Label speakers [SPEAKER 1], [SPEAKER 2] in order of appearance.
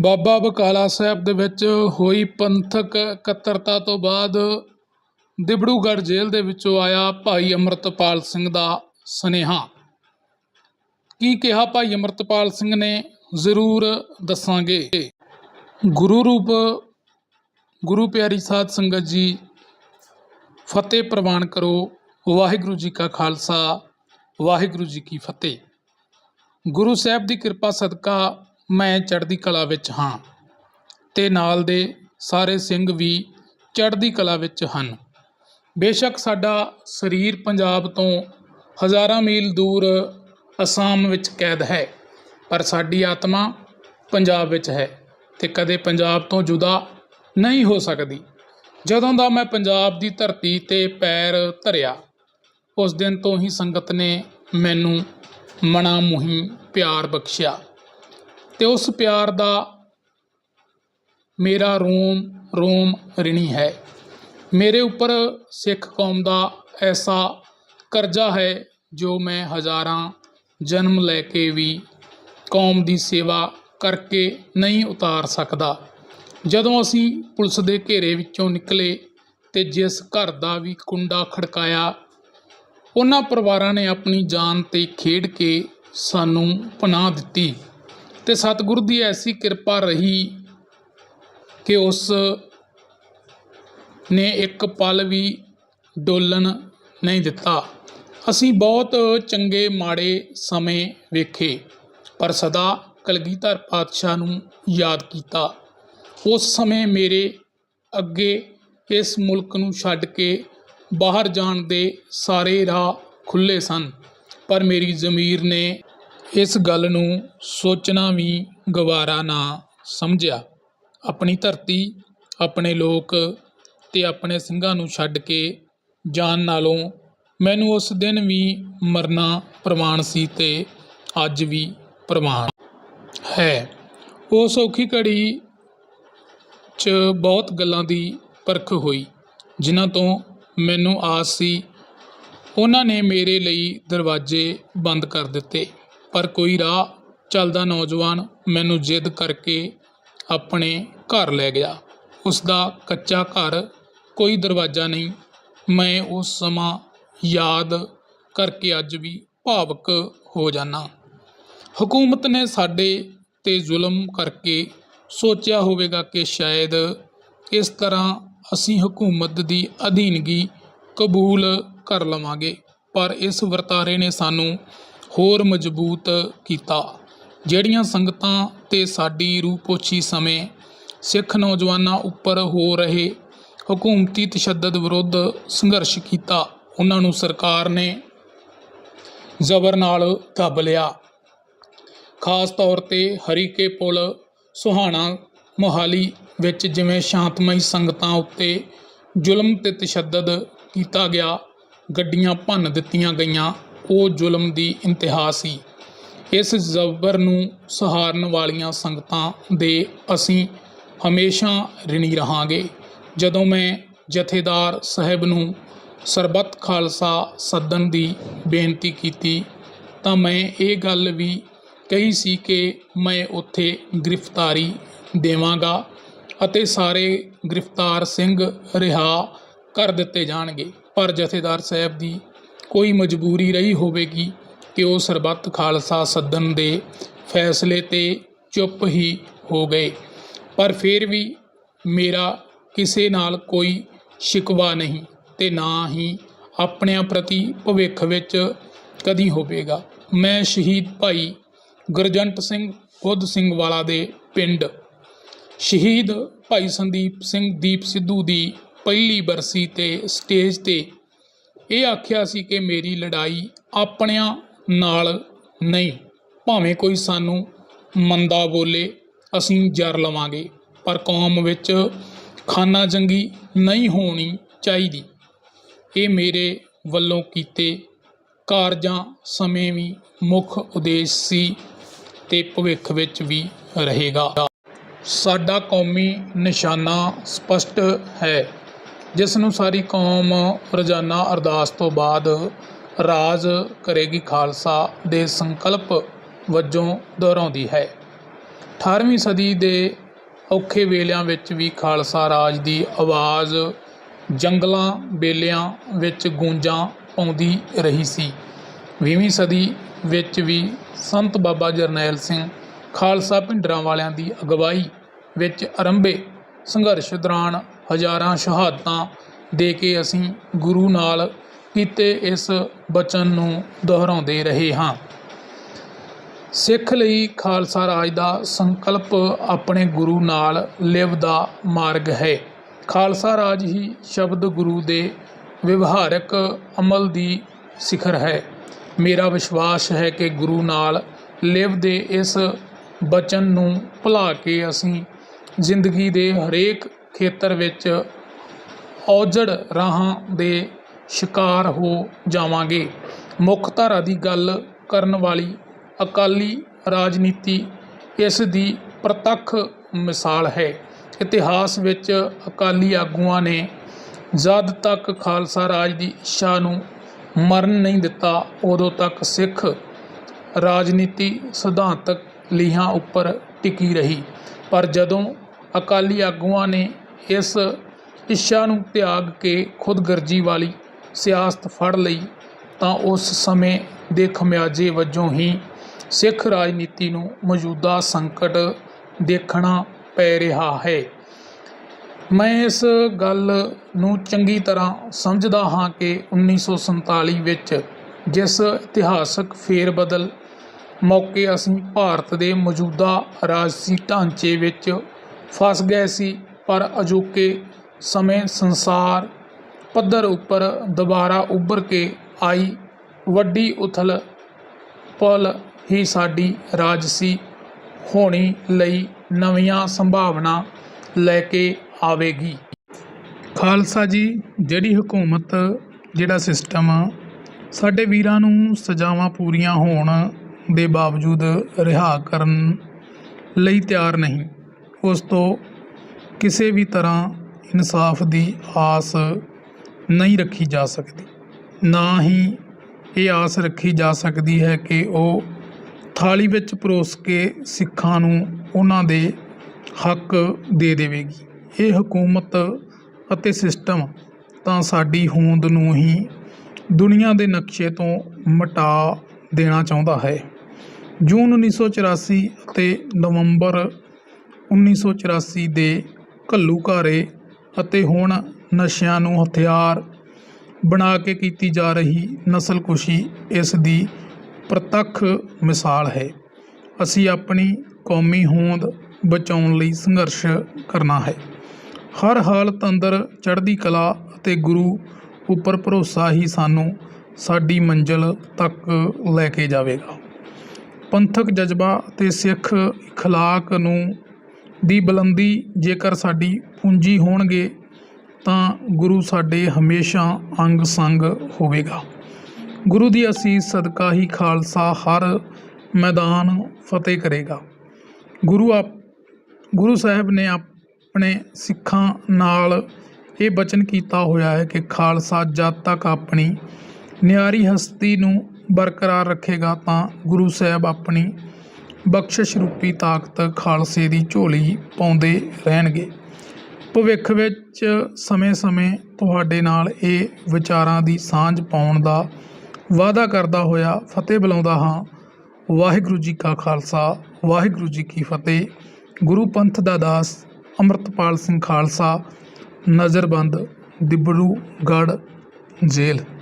[SPEAKER 1] ਬਾਬਾ ਬਕਾਲਾ ਸਾਹਿਬ ਦੇ ਵਿੱਚ ਹੋਈ ਪੰਥਕ ਇਕੱਤਰਤਾ ਤੋਂ ਬਾਅਦ ਦਿਬੜੂਗੜ੍ਹ ਜੇਲ੍ਹ ਦੇ ਵਿੱਚੋਂ ਆਇਆ ਭਾਈ ਅੰਮ੍ਰਿਤਪਾਲ ਸਿੰਘ ਦਾ ਸੁਨੇਹਾ। ਕੀ ਕਿਹਾ ਭਾਈ ਅੰਮ੍ਰਿਤਪਾਲ ਸਿੰਘ ਨੇ, ਜ਼ਰੂਰ ਦੱਸਾਂਗੇ। ਗੁਰੂ ਰੂਪ, ਗੁਰੂ ਪਿਆਰੀ ਸਾਧ ਸੰਗਤ ਜੀ, ਫਤਿਹ ਪ੍ਰਵਾਨ ਕਰੋ। ਵਾਹਿਗੁਰੂ ਜੀ ਕਾ ਖਾਲਸਾ, ਵਾਹਿਗੁਰੂ ਜੀ ਕੀ ਫਤਿਹ। ਗੁਰੂ ਸਾਹਿਬ ਦੀ ਕਿਰਪਾ ਸਦਕਾ ਮੈਂ ਚੜ੍ਹਦੀ ਕਲਾ ਵਿੱਚ ਹਾਂ ਅਤੇ ਨਾਲ ਦੇ ਸਾਰੇ ਸਿੰਘ ਵੀ ਚੜ੍ਹਦੀ ਕਲਾ ਵਿੱਚ ਹਨ। ਬੇਸ਼ੱਕ ਸਾਡਾ ਸਰੀਰ ਪੰਜਾਬ ਤੋਂ ਹਜ਼ਾਰਾਂ ਮੀਲ ਦੂਰ ਅਸਾਮ ਵਿੱਚ ਕੈਦ ਹੈ, ਪਰ ਸਾਡੀ ਆਤਮਾ ਪੰਜਾਬ ਵਿੱਚ ਹੈ ਅਤੇ ਕਦੇ ਪੰਜਾਬ ਤੋਂ ਜੁਦਾ ਨਹੀਂ ਹੋ ਸਕਦੀ। ਜਦੋਂ ਦਾ ਮੈਂ ਪੰਜਾਬ ਦੀ ਧਰਤੀ ਤੇ ਪੈਰ ਧਰਿਆ, ਉਸ ਦਿਨ ਤੋਂ ਹੀ ਸੰਗਤ ਨੇ ਮੈਨੂੰ ਮਣਾ ਮੁਹਿਮ ਪਿਆਰ ਬਖਸ਼ਿਆ। ਤੇ ਉਸ ਪਿਆਰ ਦਾ ਮੇਰਾ ਰੋਮ ਰੋਮ ਰਿਣੀ ਹੈ। ਮੇਰੇ ਉੱਪਰ ਸਿੱਖ ਕੌਮ ਦਾ ਐਸਾ ਕਰਜ਼ਾ ਹੈ ਜੋ ਮੈਂ ਹਜ਼ਾਰਾਂ ਜਨਮ ਲੈ ਕੇ ਵੀ ਕੌਮ ਦੀ ਸੇਵਾ ਕਰਕੇ ਨਹੀਂ ਉਤਾਰ ਸਕਦਾ। ਜਦੋਂ ਅਸੀਂ ਪੁਲਿਸ ਦੇ ਘੇਰੇ ਵਿੱਚੋਂ ਨਿਕਲੇ ਤੇ ਜਿਸ ਘਰ ਦਾ ਵੀ ਕੁੰਡਾ ਖੜਕਾਇਆ, ਉਹਨਾਂ ਪਰਿਵਾਰਾਂ ਨੇ ਆਪਣੀ ਜਾਨ ਤੇ ਖੇਡ ਕੇ ਸਾਨੂੰ ਪਨਾਹ ਦਿੱਤੀ। ਤੇ ਸਤਿਗੁਰੂ ਦੀ ਐਸੀ ਕਿਰਪਾ ਰਹੀ ਕਿ ਉਸ ਨੇ ਇੱਕ ਪਲ ਵੀ ਡੋਲਣ ਨਹੀਂ ਦਿੱਤਾ। ਅਸੀਂ ਬਹੁਤ ਚੰਗੇ ਮਾੜੇ ਸਮੇਂ ਵੇਖੇ, ਪਰ ਸਦਾ ਕਲਗੀਧਰ ਪਾਤਸ਼ਾਹ ਨੂੰ ਯਾਦ ਕੀਤਾ। ਉਸ ਸਮੇਂ ਮੇਰੇ ਅੱਗੇ ਇਸ ਮੁਲਕ ਨੂੰ ਛੱਡ ਕੇ ਬਾਹਰ ਜਾਣ ਦੇ ਸਾਰੇ ਰਾਹ ਖੁੱਲੇ ਸਨ, ਪਰ ਮੇਰੀ ਜ਼ਮੀਰ ਨੇ ਇਸ ਗੱਲ ਨੂੰ ਸੋਚਣਾ ਵੀ ਗਵਾਰਾ ਨਾ ਸਮਝਿਆ। ਆਪਣੀ ਧਰਤੀ, ਆਪਣੇ ਲੋਕ ਅਤੇ ਆਪਣੇ ਸਿੰਘਾਂ ਨੂੰ ਛੱਡ ਕੇ ਜਾਣ ਨਾਲੋਂ ਮੈਨੂੰ ਉਸ ਦਿਨ ਵੀ ਮਰਨਾ ਪ੍ਰਵਾਨ ਸੀ ਅਤੇ ਅੱਜ ਵੀ ਪ੍ਰਵਾਨ ਹੈ। ਉਸ ਔਖੀ ਘੜੀ 'ਚ ਬਹੁਤ ਗੱਲਾਂ ਦੀ ਪਰਖ ਹੋਈ, ਜਿਨ੍ਹਾਂ ਤੋਂ ਮੈਨੂੰ ਆਸ ਸੀ। ਉਹਨਾਂ ਨੇ ਮੇਰੇ ਲਈ ਦਰਵਾਜ਼ੇ ਬੰਦ ਕਰ ਦਿੱਤੇ। ਪਰ ਕੋਈ ਰਾਹ ਚੱਲਦਾ ਨੌਜਵਾਨ ਮੈਨੂੰ ਜਿੱਦ ਕਰਕੇ ਆਪਣੇ ਘਰ ਲੈ ਗਿਆ। ਉਸ ਦਾ ਕੱਚਾ ਘਰ ਕੋਈ ਦਰਵਾਜ਼ਾ ਨਹੀਂ। ਮੈਂ ਉਸ ਸਮਾਂ ਯਾਦ ਕਰਕੇ ਅੱਜ ਵੀ ਭਾਵਕ ਹੋ ਜਾਂਦਾ। ਹਕੂਮਤ ਨੇ ਸਾਡੇ ਤੇ ਜ਼ੁਲਮ ਕਰਕੇ ਸੋਚਿਆ ਹੋਵੇਗਾ ਕਿ ਸ਼ਾਇਦ ਇਸ ਤਰ੍ਹਾਂ ਅਸੀਂ ਹਕੂਮਤ ਦੀ ਅਧੀਨਗੀ ਕਬੂਲ ਕਰ ਲਵਾਂਗੇ। ਪਰ ਇਸ ਵਰਤਾਰੇ ਨੇ ਸਾਨੂੰ ਹੋਰ ਮਜ਼ਬੂਤ ਕੀਤਾ। ਜਿਹੜੀਆਂ ਸੰਗਤਾਂ ਤੇ ਸਾਡੀ ਰੂਪੋਛੀ ਸਮੇਂ ਸਿੱਖ ਨੌਜਵਾਨਾਂ ਉੱਪਰ ਹੋ ਰਹੇ ਹਕੂਮਤੀ ਤਸ਼ੱਦਦ ਵਿਰੁੱਧ ਸੰਘਰਸ਼ ਕੀਤਾ, ਉਹਨਾਂ ਨੂੰ ਸਰਕਾਰ ਨੇ ਜ਼ਬਰ ਨਾਲ ਦੱਬ ਲਿਆ। ਖਾਸ ਤੌਰ ਤੇ ਹਰੀਕੇ ਪੁਲ, ਸੁਹਾਣਾ ਮੋਹਾਲੀ ਵਿੱਚ ਜਿਵੇਂ ਸ਼ਾਂਤਮਈ ਸੰਗਤਾਂ ਉੱਤੇ ਜ਼ੁਲਮ ਤੇ ਤਸ਼ੱਦਦ ਕੀਤਾ ਗਿਆ, ਗੱਡੀਆਂ ਭੰਨ ਦਿੱਤੀਆਂ ਗਈਆਂ। ਉਹ ਜ਼ੁਲਮ ਦੀ ਇੰਤਹਾ ਸੀ। ਇਸ ਜ਼ਬਰ ਨੂੰ ਸਹਾਰਨ ਵਾਲੀਆਂ ਸੰਗਤਾਂ ਦੇ ਅਸੀਂ ਹਮੇਸ਼ਾ ਰਿਣੀ ਰਹਾਂਗੇ। ਜਦੋਂ ਮੈਂ ਜਥੇਦਾਰ ਸਾਹਿਬ ਨੂੰ ਸਰਬੱਤ ਖਾਲਸਾ ਸੱਦਣ ਦੀ ਬੇਨਤੀ ਕੀਤੀ, ਤਾਂ ਮੈਂ ਇਹ ਗੱਲ ਵੀ ਕਹੀ ਸੀ ਕਿ ਮੈਂ ਉੱਥੇ ਗ੍ਰਿਫਤਾਰੀ ਦੇਵਾਂਗਾ ਅਤੇ ਸਾਰੇ ਗ੍ਰਿਫਤਾਰ ਸਿੰਘ ਰਿਹਾ ਕਰ ਦਿੱਤੇ ਜਾਣਗੇ। ਪਰ ਜਥੇਦਾਰ ਸਾਹਿਬ ਦੀ ਕੋਈ ਮਜਬੂਰੀ ਰਹੀ ਹੋਵੇਗੀ ਕਿ ਉਹ ਸਰਬੱਤ ਖਾਲਸਾ ਸੱਦਣ ਦੇ ਫੈਸਲੇ ਤੇ ਚੁੱਪ ਹੀ ਹੋ ਗਏ। ਪਰ ਫਿਰ ਵੀ ਮੇਰਾ ਕਿਸੇ ਨਾਲ ਕੋਈ ਸ਼ਿਕਵਾ ਨਹੀਂ ਤੇ ਨਾ ਹੀ ਆਪਣਿਆਂ ਪ੍ਰਤੀ ਭਵਿੱਖ ਵਿੱਚ ਕਦੀ ਹੋਵੇਗਾ। ਮੈਂ ਸ਼ਹੀਦ ਭਾਈ ਗੁਰਜੰਟ ਸਿੰਘ ਬੁੱਧ ਸਿੰਘ ਵਾਲਾ ਦੇ ਪਿੰਡ। ਸ਼ਹੀਦ ਭਾਈ ਸੰਦੀਪ ਸਿੰਘ ਦੀਪ ਸਿੱਧੂ ਦੀ ਪਹਿਲੀ ਬਰਸੀ ਤੇ ਸਟੇਜ ਤੇ ਇਹ ਆਖਿਆ ਸੀ ਕਿ ਮੇਰੀ ਲੜਾਈ ਆਪਣਿਆਂ ਨਾਲ ਨਹੀਂ, ਭਾਵੇਂ ਕੋਈ ਸਾਨੂੰ ਮੰਦਾ ਬੋਲੇ, ਅਸੀਂ ਜਰ ਲਵਾਂਗੇ, ਪਰ ਕੌਮ ਵਿੱਚ ਖਾਨਾ ਜੰਗੀ ਨਹੀਂ ਹੋਣੀ ਚਾਹੀਦੀ। ਇਹ ਮੇਰੇ ਵੱਲੋਂ ਕੀਤੇ ਕਾਰਜਾਂ ਸਮੇਂ ਵੀ ਮੁੱਖ ਉਦੇਸ਼ ਸੀ ਤੇ ਭਵਿੱਖ ਵਿੱਚ ਵੀ ਰਹੇਗਾ। ਸਾਡਾ ਕੌਮੀ ਨਿਸ਼ਾਨਾ ਸਪਸ਼ਟ ਹੈ। ਜਿਸ ਨੂੰ ਸਾਰੀ ਕੌਮ ਰੋਜ਼ਾਨਾ ਅਰਦਾਸ ਤੋਂ ਬਾਅਦ ਰਾਜ ਕਰੇਗੀ ਖਾਲਸਾ ਦੇ ਸੰਕਲਪ ਵਜੋਂ ਦੁਹਰਾਉਂਦੀ ਹੈ। 18ਵੀਂ ਸਦੀ ਦੇ ਔਖੇ ਵੇਲਿਆਂ ਵਿੱਚ ਵੀ ਖਾਲਸਾ ਰਾਜ ਦੀ ਆਵਾਜ਼ ਜੰਗਲਾਂ ਬੇਲਿਆਂ ਵਿੱਚ ਗੂੰਜਾਂ ਪਾਉਂਦੀ ਰਹੀ ਸੀ। ਵੀਹਵੀਂ ਸਦੀ ਵਿੱਚ ਵੀ ਸੰਤ ਬਾਬਾ ਜਰਨੈਲ ਸਿੰਘ ਖਾਲਸਾ ਭਿੰਡਰਾਂ ਵਾਲਿਆਂ ਦੀ ਅਗਵਾਈ ਵਿੱਚ ਆਰੰਭੇ ਸੰਘਰਸ਼ ਦੌਰਾਨ ਹਜ਼ਾਰਾਂ ਸ਼ਹਾਦਤਾਂ ਦੇ ਕੇ ਅਸੀਂ ਗੁਰੂ ਨਾਲ ਕੀਤੇ ਇਸ ਬਚਨ ਨੂੰ ਦੁਹਰਾਉਂਦੇ ਰਹੇ ਹਾਂ। ਸਿੱਖ ਲਈ ਖਾਲਸਾ ਰਾਜ ਦਾ ਸੰਕਲਪ ਆਪਣੇ ਗੁਰੂ ਨਾਲ ਲਿਵ ਦਾ ਮਾਰਗ ਹੈ। ਖਾਲਸਾ ਰਾਜ ਹੀ ਸ਼ਬਦ ਗੁਰੂ ਦੇ ਵਿਵਹਾਰਕ ਅਮਲ ਦੀ ਸਿਖਰ ਹੈ। ਮੇਰਾ ਵਿਸ਼ਵਾਸ ਹੈ ਕਿ ਗੁਰੂ ਨਾਲ ਲਿਵ ਦੇ ਇਸ ਬਚਨ ਨੂੰ ਭੁਲਾ ਕੇ ਅਸੀਂ ਜ਼ਿੰਦਗੀ ਦੇ ਹਰੇਕ ਖੇਤਰ ਵਿੱਚ ਔਜੜ ਰਾਹਾਂ ਦੇ ਸ਼ਿਕਾਰ ਹੋ ਜਾਵਾਂਗੇ। ਮੁੱਖ ਧਾਰਾ ਦੀ ਗੱਲ ਕਰਨ ਵਾਲੀ ਅਕਾਲੀ ਰਾਜਨੀਤੀ ਇਸ ਦੀ ਪ੍ਰਤੱਖ ਮਿਸਾਲ ਹੈ। ਇਤਿਹਾਸ ਵਿੱਚ ਅਕਾਲੀ ਆਗੂਆਂ ਨੇ ਜਦ ਤੱਕ ਖਾਲਸਾ ਰਾਜ ਦੀ ਇੱਛਾ ਨੂੰ ਮਰਨ ਨਹੀਂ ਦਿੱਤਾ, ਉਦੋਂ ਤੱਕ ਸਿੱਖ ਰਾਜਨੀਤੀ ਸਿਧਾਂਤਕ ਲੀਹਾਂ ਉੱਪਰ ਟਿਕੀ ਰਹੀ। ਪਰ ਜਦੋਂ ਅਕਾਲੀ ਆਗੂਆਂ ਨੇ ਇਸ ਇੱਛਾ ਨੂੰ ਤਿਆਗ ਕੇ ਖੁਦਗਰਜੀ ਵਾਲੀ ਸਿਆਸਤ ਫੜ ਲਈ, ਤਾਂ ਉਸ ਸਮੇਂ ਦੇ ਖਮਿਆਜੇ ਵਜੋਂ ਹੀ ਸਿੱਖ ਰਾਜਨੀਤੀ ਨੂੰ ਮੌਜੂਦਾ ਸੰਕਟ ਦੇਖਣਾ ਪੈ ਰਿਹਾ ਹੈ। ਮੈਂ ਇਸ ਗੱਲ ਨੂੰ ਚੰਗੀ ਤਰ੍ਹਾਂ ਸਮਝਦਾ ਹਾਂ ਕਿ 1947 ਵਿੱਚ ਜਿਸ ਇਤਿਹਾਸਕ ਫੇਰਬਦਲ ਮੌਕੇ ਅਸੀਂ ਭਾਰਤ ਦੇ ਮੌਜੂਦਾ ਰਾਜਸੀ ਢਾਂਚੇ ਵਿੱਚ ਫਸ ਗਏ ਸੀ ਪਰ ਅਜੋਕੇ ਸਮੇਂ ਸੰਸਾਰ ਪੱਧਰ ਉੱਪਰ ਦੁਬਾਰਾ ਉੱਭਰ ਕੇ ਆਈ। ਵੱਡੀ ਉਥਲ ਪਲ ਹੀ ਸਾਡੀ ਰਾਜਸੀ ਹੋਣੀ ਲਈ ਨਵੀਆਂ ਸੰਭਾਵਨਾ ਲੈ ਕੇ ਆਵੇਗੀ। ਖਾਲਸਾ ਜੀ, ਜਿਹੜੀ ਹਕੂਮਤ, ਜਿਹੜਾ ਸਿਸਟਮ ਸਾਡੇ ਵੀਰਾਂ ਨੂੰ ਸਜ਼ਾਵਾਂ ਪੂਰੀਆਂ ਹੋਣ ਦੇ ਬਾਵਜੂਦ ਰਿਹਾ ਕਰਨ ਲਈ ਤਿਆਰ ਨਹੀਂ, ਉਸ ਤੋਂ ਕਿਸੇ ਵੀ ਤਰ੍ਹਾਂ ਇਨਸਾਫ ਦੀ ਆਸ ਨਹੀਂ ਰੱਖੀ ਜਾ ਸਕਦੀ। ਨਾ ਹੀ ਇਹ ਆਸ ਰੱਖੀ ਜਾ ਸਕਦੀ ਹੈ ਕਿ ਉਹ ਥਾਲੀ ਵਿੱਚ ਪਰੋਸ ਕੇ ਸਿੱਖਾਂ ਨੂੰ ਉਹਨਾਂ ਦੇ ਹੱਕ ਦੇ ਦੇਵੇਗੀ। ਇਹ ਹਕੂਮਤ ਅਤੇ ਸਿਸਟਮ ਤਾਂ ਸਾਡੀ ਹੋਂਦ ਨੂੰ ਹੀ ਦੁਨੀਆ ਦੇ ਨਕਸ਼ੇ ਤੋਂ ਮਟਾ ਦੇਣਾ ਚਾਹੁੰਦਾ ਹੈ। ਜੂਨ 1984 ਅਤੇ ਨਵੰਬਰ 1984 ਦੇ ਘੱਲੂਘਾਰੇ ਅਤੇ ਹੁਣ ਨਸ਼ਿਆਂ ਨੂੰ ਹਥਿਆਰ ਬਣਾ ਕੇ ਕੀਤੀ ਜਾ ਰਹੀ ਨਸਲਕੁਸ਼ੀ ਇਸ ਦੀ ਪ੍ਰਤੱਖ ਮਿਸਾਲ ਹੈ ਅਸੀਂ ਆਪਣੀ ਕੌਮੀ ਹੋਂਦ ਬਚਾਉਣ ਲਈ ਸੰਘਰਸ਼ ਕਰਨਾ ਹੈ ਹਰ ਹਾਲਤ ਅੰਦਰ ਚੜ੍ਹਦੀ ਕਲਾ ਅਤੇ ਗੁਰੂ ਉੱਪਰ ਭਰੋਸਾ ਹੀ ਸਾਨੂੰ ਸਾਡੀ ਮੰਜ਼ਿਲ ਤੱਕ ਲੈ ਕੇ ਜਾਵੇਗਾ ਪੰਥਕ ਜਜ਼ਬਾ ਅਤੇ ਸਿੱਖ اخلاق ਨੂੰ ਦੀ ਬੁਲੰਦੀ ਜੇਕਰ ਸਾਡੀ ਪੂੰਜੀ ਹੋਣਗੇ, ਤਾਂ ਗੁਰੂ ਸਾਡੇ ਹਮੇਸ਼ਾ ਅੰਗ ਸੰਗ ਹੋਵੇਗਾ। ਗੁਰੂ ਦੀ ਅਸੀਸ ਸਦਕਾ ਹੀ ਖਾਲਸਾ ਹਰ ਮੈਦਾਨ ਫਤਿਹ ਕਰੇਗਾ। ਗੁਰੂ ਆਪ, ਗੁਰੂ ਸਾਹਿਬ ਨੇ ਆਪਣੇ ਸਿੱਖਾਂ ਨਾਲ ਇਹ ਬਚਨ ਕੀਤਾ ਹੋਇਆ ਹੈ ਕਿ ਖਾਲਸਾ ਜਦ ਤੱਕ ਆਪਣੀ ਨਿਆਰੀ ਹਸਤੀ ਨੂੰ ਬਰਕਰਾਰ ਰੱਖੇਗਾ, ਤਾਂ ਗੁਰੂ ਸਾਹਿਬ ਆਪਣੀ ਬਖਸ਼ਿਸ਼ ਰੂਪੀ ਤਾਕਤ ਖਾਲਸੇ ਦੀ ਝੋਲੀ ਪਾਉਂਦੇ ਰਹਿਣਗੇ। ਭਵਿੱਖ ਵਿੱਚ ਸਮੇਂ-ਸਮੇਂ ਤੁਹਾਡੇ ਨਾਲ ਇਹ ਵਿਚਾਰਾਂ ਦੀ ਸਾਂਝ ਪਾਉਣ ਦਾ ਵਾਅਦਾ ਕਰਦਾ ਹੋਇਆ ਫਤਿਹ ਬੁਲਾਉਂਦਾ ਹਾਂ। ਵਾਹਿਗੁਰੂ ਜੀ ਕਾ ਖਾਲਸਾ, ਵਾਹਿਗੁਰੂ ਜੀ ਕੀ ਫਤਿਹ। ਗੁਰੂ ਪੰਥ ਦਾ ਦਾਸ ਅੰਮ੍ਰਿਤਪਾਲ ਸਿੰਘ ਖਾਲਸਾ, ਨਜ਼ਰਬੰਦ, ਦਿਬੜੂਗੜ੍ਹ ਜੇਲ੍ਹ।